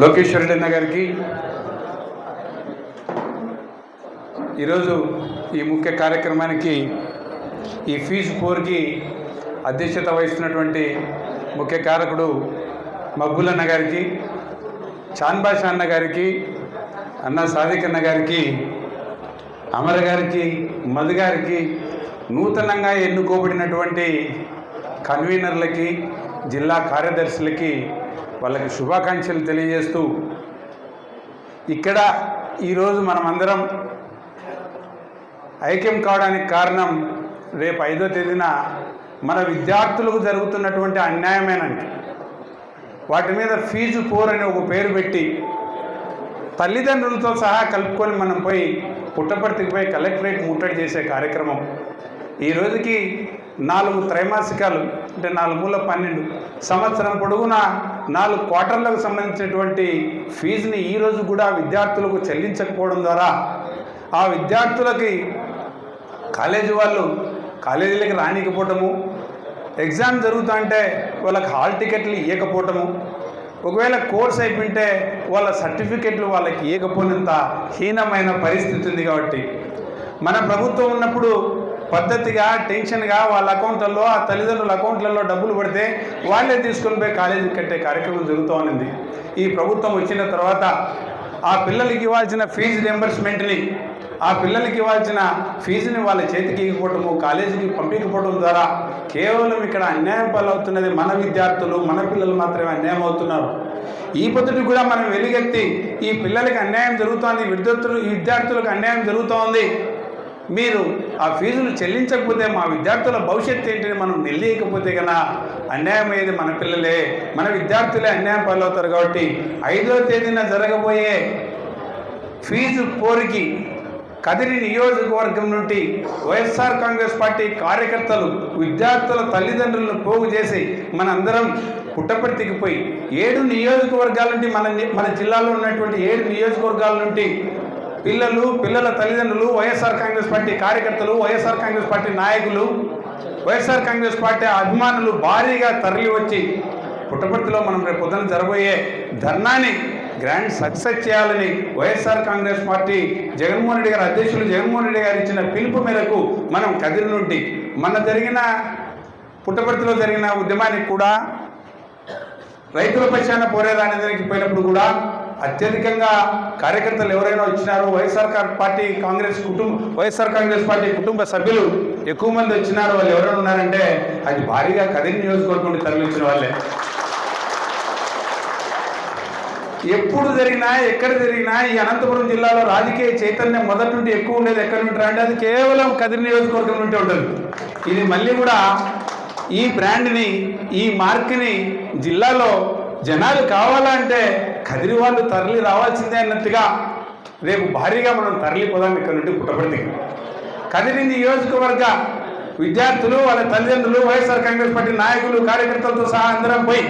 లోకేశ్వర రెడ్డి గారికి. ఈరోజు ఈ ముఖ్య కార్యక్రమానికి ఈ ఫీజు ఫోర్కి అధ్యక్షత వహిస్తున్నటువంటి ముఖ్య కారకుడు మబ్బులన్న గారికి చాన్బాషా అన్న గారికి అన్న సాదిక్ అన్న గారికి అమర గారికి మధు గారికి నూతనంగా ఎన్నుకోబడినటువంటి కన్వీనర్లకి జిల్లా కార్యదర్శులకి వాళ్ళకి శుభాకాంక్షలు తెలియజేస్తూ ఇక్కడ ఈరోజు మనమందరం ఐక్యం కావడానికి కారణం రేపు ఐదో తేదీన మన విద్యార్థులకు జరుగుతున్నటువంటి అన్యాయమేనండి. వాటి మీద ఫీజు పోర్ అని ఒక పేరు పెట్టి తల్లిదండ్రులతో సహా కలుపుకొని మనం పోయి పుట్టపర్తికి పోయి కలెక్టరేట్ ముట్టడి చేసే కార్యక్రమం. ఈ రోజుకి నాలుగు త్రైమాసికాలు అంటే నాలుగు మూల పన్నెండు. సంవత్సరం పొడుగునా నాలుగు క్వార్టర్లకు సంబంధించినటువంటి ఫీజుని ఈ రోజు కూడా విద్యార్థులకు చెల్లించకపోవడం ద్వారా ఆ విద్యార్థులకి కాలేజీ వాళ్ళు కాలేజీలకి రానికపోవటము ఎగ్జామ్ జరుగుతుంటే వాళ్ళకి హాల్ టికెట్లు ఇవ్వకపోవటము ఒకవేళ కోర్స్ అయిపోయింటే వాళ్ళ సర్టిఫికెట్లు వాళ్ళకి ఇవ్వకపోయినంత హీనమైన పరిస్థితి ఉంది కాబట్టి. మన ప్రభుత్వం ఉన్నప్పుడు పద్ధతిగా టెన్షన్గా వాళ్ళ అకౌంట్లలో ఆ తల్లిదండ్రుల అకౌంట్లలో డబ్బులు పడితే వాళ్ళే తీసుకొని పోయి కాలేజీకి కట్టే కార్యక్రమం జరుగుతూ ఉన్నది. ఈ ప్రభుత్వం వచ్చిన తర్వాత ఆ పిల్లలకి ఇవ్వాల్సిన ఫీజు రింబర్స్మెంట్ని ఆ పిల్లలకి ఇవ్వాల్సిన ఫీజుని వాళ్ళ చేతికి ఇవ్వటము కాలేజీకి పంపించకపోవడం ద్వారా కేవలం ఇక్కడ అన్యాయం పాలవుతున్నది మన విద్యార్థులు మన పిల్లలు మాత్రమే అన్యాయం అవుతున్నారు. ఈ పద్ధతి కూడా మనం వెలుగెత్తి ఈ పిల్లలకి అన్యాయం జరుగుతోంది విద్యార్థులు ఈ విద్యార్థులకు అన్యాయం జరుగుతోంది మీరు ఆ ఫీజులు చెల్లించకపోతే మా విద్యార్థుల భవిష్యత్తు ఏంటని మనం నిలయకపోతే కన్నా అన్యాయం అయ్యేది మన పిల్లలే. మన విద్యార్థులే అన్యాయం పాలవుతారు కాబట్టి ఐదో తేదీన జరగబోయే ఫీజు పోరికి కదిరి నియోజకవర్గం నుండి వైఎస్ఆర్ కాంగ్రెస్ పార్టీ కార్యకర్తలు విద్యార్థుల తల్లిదండ్రులను పోగు చేసి మనందరం పుట్టపర్తికి పోయి ఏడు నియోజకవర్గాల నుండి మన మన జిల్లాలో ఉన్నటువంటి ఏడు నియోజకవర్గాల నుండి పిల్లలు పిల్లల తల్లిదండ్రులు వైఎస్ఆర్ కాంగ్రెస్ పార్టీ కార్యకర్తలు వైఎస్ఆర్ కాంగ్రెస్ పార్టీ నాయకులు వైఎస్ఆర్ కాంగ్రెస్ పార్టీ అభిమానులు భారీగా తరలి వచ్చి పుట్టపర్తిలో మనం రేపు పొద్దున జరబోయే ధర్నాని గ్రాండ్ సక్సెస్ చేయాలని వైఎస్ఆర్ కాంగ్రెస్ పార్టీ జగన్మోహన్ రెడ్డి గారు అధ్యక్షులు జగన్మోహన్ రెడ్డి గారు ఇచ్చిన పిలుపు మేరకు మనం కదిరి నుండి మన జరిగిన పుట్టపర్తిలో జరిగిన ఉద్యమానికి కూడా రైతుల పక్షాన దానికి పోయినప్పుడు కూడా అత్యధికంగా కార్యకర్తలు ఎవరైనా వచ్చినారో వైఎస్ఆర్ పార్టీ కాంగ్రెస్ కుటుంబ వైఎస్ఆర్ కాంగ్రెస్ పార్టీ కుటుంబ సభ్యులు ఎక్కువ మంది వచ్చినారు వాళ్ళు ఎవరైనా ఉన్నారంటే అది భారీగా కదిరి నియోజకవర్గం తరలించిన వాళ్ళే. ఎప్పుడు జరిగినా ఎక్కడ జరిగినా ఈ అనంతపురం జిల్లాలో రాజకీయ చైతన్యం మొదటి నుండి ఎక్కువ ఉండేది ఎక్కడి నుండి అంటే అది కేవలం కదిరి నియోజకవర్గం నుండి ఉంటుంది ఇది మళ్ళీ కూడా ఈ బ్రాండ్ని ఈ మార్క్ని జిల్లాలో జనాలు కావాలంటే కదిరి వాళ్ళు తరలి రావాల్సిందే అన్నట్టుగా రేపు భారీగా మనం తరలిపోదాం ఇక్కడ నుండి పుట్టపర్తికి కదిరి నియోజకవర్గ విద్యార్థులు వాళ్ళ తల్లిదండ్రులు వైఎస్ఆర్ కాంగ్రెస్ పార్టీ నాయకులు కార్యకర్తలతో సహా అందరం పోయి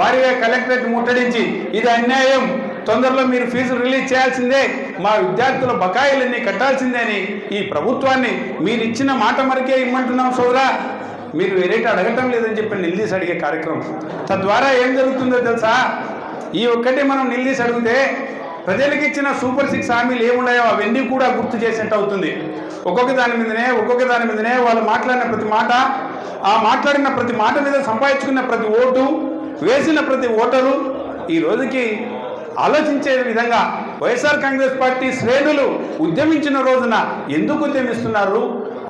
భారీగా కలెక్టరేట్ ముట్టడించి ఇది అన్యాయం. తొందరలో మీరు ఫీజు రిలీజ్ చేయాల్సిందే. మా విద్యార్థుల బకాయిలన్నీ కట్టాల్సిందే అని ఈ ప్రభుత్వాన్ని మీరు ఇచ్చిన మాట మరికే ఇమ్మంటున్నాం సోదరా. మీరు వేరేట అడగటం లేదని చెప్పి నిలదీసి అడిగే కార్యక్రమం. తద్వారా ఏం జరుగుతుందో తెలుసా? ఈ ఒక్కటి మనం నిలదీసి అడిగితే ప్రజలకు ఇచ్చిన సూపర్ సిక్స్ హామీలు ఏమున్నాయో అవన్నీ కూడా గుర్తు చేసినట్టు అవుతుంది. ఒక్కొక్క దాని మీదనే ఒక్కొక్క దాని మీదనే వాళ్ళు మాట్లాడిన ప్రతి మాట ఆ మాట్లాడిన ప్రతి మాట మీద సంపాదించుకున్న ప్రతి ఓటు వేసిన ప్రతి ఓటరు ఈ రోజుకి ఆలోచించే విధంగా వైఎస్ఆర్ కాంగ్రెస్ పార్టీ శ్రేణులు ఉద్యమించిన రోజున ఎందుకు ఉద్యమిస్తున్నారు?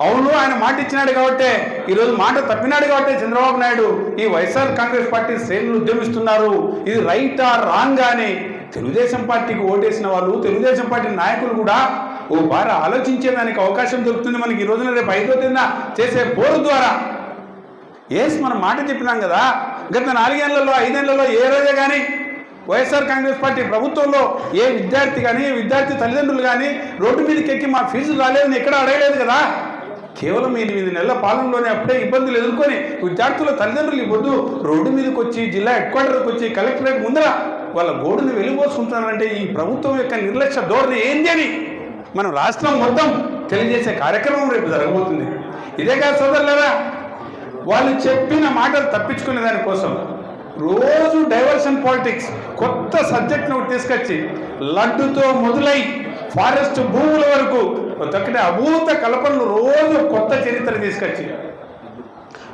అవును ఆయన మాట ఇచ్చినాడు కాబట్టే. ఈరోజు మాట తప్పినాడు కాబట్టి చంద్రబాబు నాయుడు. ఈ వైఎస్ఆర్ కాంగ్రెస్ పార్టీ శ్రేణులు ఉద్యమిస్తున్నారు. ఇది రైటా రాంగ్ అని తెలుగుదేశం పార్టీకి ఓటేసిన వాళ్ళు తెలుగుదేశం పార్టీ నాయకులు కూడా ఓ బాగా ఆలోచించేదానికి అవకాశం దొరుకుతుంది మనకి. ఈ రోజున రేపు ఐదో తేదీన చేసే బోరు ద్వారా. ఏస్ మనం మాట చెప్పినాం కదా. గత నాలుగేళ్ళలో ఐదేళ్ళలో ఏ రోజే కానీ వైఎస్ఆర్ కాంగ్రెస్ పార్టీ ప్రభుత్వంలో ఏ విద్యార్థి కానీ విద్యార్థి తల్లిదండ్రులు కానీ రోడ్డు మీదకి ఎక్కి మా ఫీజు రాలేదని ఎక్కడ అడగలేదు కదా. కేవలం ఎనిమిది నెలల పాలనలోనే అప్పుడే ఇబ్బందులు ఎదుర్కొని విద్యార్థుల తల్లిదండ్రులు ఇవ్వద్దు. రోడ్డు మీదకి వచ్చి జిల్లా హెడ్ క్వార్టర్కి వచ్చి కలెక్టరేట్ ముందర వాళ్ళ గోడుని వెలిపోసుకుంటున్నారంటే ఈ ప్రభుత్వం యొక్క నిర్లక్ష్య ధోరణి ఏంది అని మనం రాష్ట్రం మొత్తం తెలియజేసే కార్యక్రమం రేపు జరగబోతుంది. ఇదే కాదు సోదరులరా వాళ్ళు చెప్పిన మాటలు తప్పించుకునే దానికోసం రోజు డైవర్షన్ పాలిటిక్స్ కొత్త సబ్జెక్ట్ను తీసుకొచ్చి లడ్డుతో మొదలై ఫారెస్ట్ భూముల వరకు ఒక్కటి అభూత కల్పనలు రోజు కొత్త చరిత్ర తీసుకొచ్చి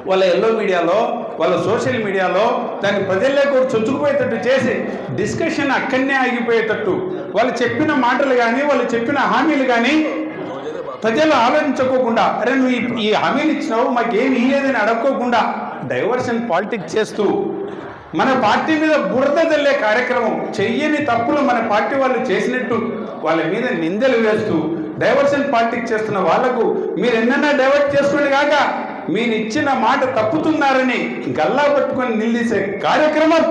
వాళ్ళ ఎల్లో మీడియాలో వాళ్ళ సోషల్ మీడియాలో దాన్ని ప్రజల్లో కూడా చొచ్చుకుపోయేటట్టు చేసి డిస్కషన్ అక్కడనే ఆగిపోయేటట్టు. వాళ్ళు చెప్పిన మాటలు కానీ వాళ్ళు చెప్పిన హామీలు కానీ ప్రజలు ఆలోచించుకోకుండా అరే నువ్వు ఈ- హామీలు ఇచ్చినావు మాకేమి ఇయ్యలేదని అడగకోకుండా డైవర్షన్ పాలిటిక్స్ చేస్తూ మన పార్టీ మీద బురద జల్లే కార్యక్రమం చెయ్యని తప్పులు మన పార్టీ వాళ్ళు చేసినట్టు వాళ్ళ మీద నిందలు వేస్తూ డైవర్షన్ పాలిటిక్స్ చేస్తున్న వాళ్ళకు మీరు ఎన్నైనా డైవర్ట్ చేసుకోండి కాక మీరు ఇచ్చిన మాట తప్పుతున్నారని గల్లా పట్టుకొని నిలదీసే కార్యక్రమం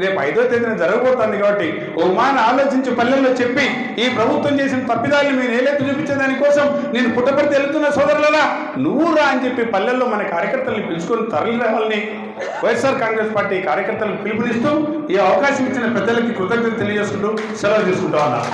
రేపు ఐదో తేదీన జరగబోతుంది కాబట్టి ఓ మాన ఆలోచించి పల్లెల్లో చెప్పి ఈ ప్రభుత్వం చేసిన తప్పిదాలను మీరు ఏలైతే చూపించే దానికోసం నేను పుట్టపడితే వెళ్తున్న సోదరులరా? నువ్వు రా అని చెప్పి పల్లెల్లో మన కార్యకర్తలను పిలుచుకొని తరలి రావాలని వైఎస్ఆర్ కాంగ్రెస్ పార్టీ కార్యకర్తలను పిలుపునిస్తూ ఈ అవకాశం ఇచ్చిన పెద్దలకి కృతజ్ఞత తెలియజేసుకుంటూ సెలవు తీసుకుంటా ఉన్నారు